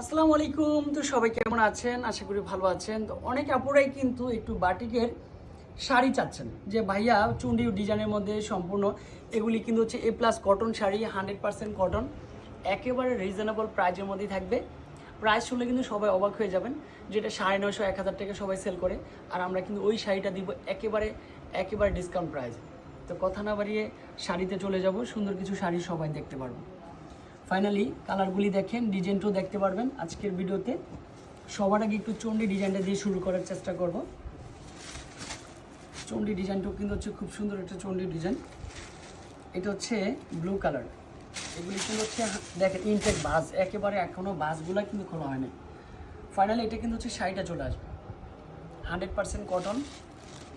আসসালামু আলাইকুম। তো সবাই কেমন আছেন? আশা করি ভালো আছেন। তো অনেক আপুরাই কিন্তু একটু বাটিকের শাড়ি চাচ্ছেন। যে ভাইয়া চুন্ডি ডিজাইনের মধ্যে সম্পূর্ণ এগুলি কিন্তু হচ্ছে A plus cotton sari hundred percent cotton একেবারে রিজনেবল প্রাইজের মধ্যেই থাকবে। প্রাইস শুনলে কিন্তু সবাই অবাক হয়ে যাবেন যেটা সাড়ে নয়শো, এক হাজার টাকা সবাই সেল করে। আর আমরা কিন্তু ওই শাড়িটা দিব একেবারে একেবারে ডিসকাউন্ট প্রাইস তো কথা না বাড়িয়ে শাড়িতে চলে যাব। সুন্দর কিছু শাড়ি সবাই দেখতে পারব। ফাইনালি কালারগুলি দেখেন ডিজাইনটাও দেখতে পারবেন আজকের ভিডিওতে। সবার আগে একটু চন্ডি ডিজাইনটা দিয়ে শুরু করার চেষ্টা করব। চন্ডি ডিজাইনটাও কিন্তু হচ্ছে খুব সুন্দর একটা চন্ডি ডিজাইন। এটা হচ্ছে ব্লু কালার এগুলি কিন্তু হচ্ছে, দেখেন ইনটেক বাস। একেবারে এখনও বাসগুলো কিন্তু খোলা হয়নি ফাইনালি এটা কিন্তু হচ্ছে শাড়িটা চলে আসবে। হান্ড্রেড পার্সেন্ট কটন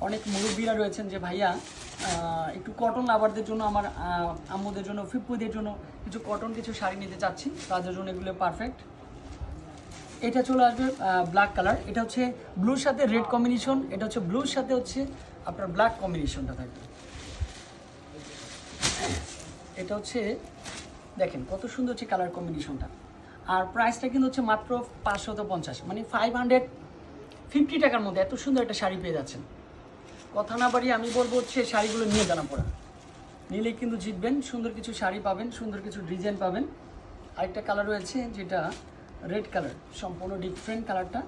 অনেক মুরব্বীরা রয়েছেন যে, ভাইয়া একটু কটন লাভারদের জন্য আমার আম্মুদের জন্য ফিপ্পুদের জন্য কিছু কটন কিছু শাড়ি নিতে চাচ্ছি। তাদের জন্য এগুলো পারফেক্ট এটা চলে আসবে ব্ল্যাক কালার এটা হচ্ছে ব্লুর সাথে রেড কম্বিনেশন এটা হচ্ছে ব্লুর সাথে হচ্ছে আপনার ব্ল্যাক কম্বিনেশনটা থাকবে। এটা হচ্ছে, দেখেন কত সুন্দর হচ্ছে কালার কম্বিনেশনটা আর প্রাইসটা কিন্তু হচ্ছে মাত্র পাঁচশত পঞ্চাশ মানে ফাইভ হান্ড্রেড ফিফটি টাকার মধ্যে এত সুন্দর একটা শাড়ি পেয়ে যাচ্ছেন। কথা না বাড়িয়ে আমি বলব হচ্ছে শাড়িগুলো নিয়ে জানা পড়া। নিলে কিন্তু জিতবেন, সুন্দর কিছু শাড়ি পাবেন, সুন্দর কিছু ডিজাইন পাবেন। আরেকটা কালার রয়েছে যেটা রেড কালার সম্পূর্ণ ডিফারেন্ট কালারটা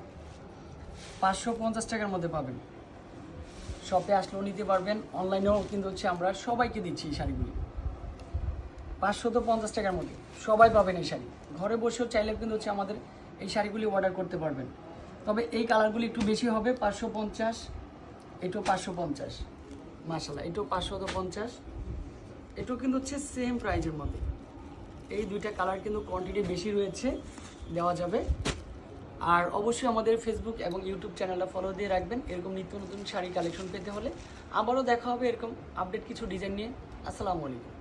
পাঁচশো পঞ্চাশ টাকার মধ্যে পাবেন। শপে আসলেও নিতে পারবেন অনলাইনেও কিন্তু হচ্ছে আমরা সবাইকে দিচ্ছি এই শাড়িগুলি। পাঁচশো তো পঞ্চাশ টাকার মধ্যে, সবাই পাবেন এই শাড়ি। ঘরে বসেও চাইলে কিন্তু হচ্ছে আমাদের এই শাড়িগুলি অর্ডার করতে পারবেন। তবে এই কালারগুলি একটু বেশি হবে, পাঁচশো পঞ্চাশ। এটাও পাঁচশো পঞ্চাশ। মাসাল্লাহ এটাও পাঁচশো পঞ্চাশ। এটাও কিন্তু হচ্ছে সেম প্রাইজের মধ্যে। এই দুইটা কালার কিন্তু কোয়ান্টিটি বেশি রয়েছে, দেওয়া যাবে। আর অবশ্যই আমাদের ফেসবুক এবং ইউটিউব চ্যানেলটা ফলো দিয়ে রাখবেন। এরকম নিত্য নতুন শাড়ি কালেকশন পেতে হলে। আবারও দেখা হবে এরকম আপডেট কিছু ডিজাইন নিয়ে। আসসালামু আলাইকুম।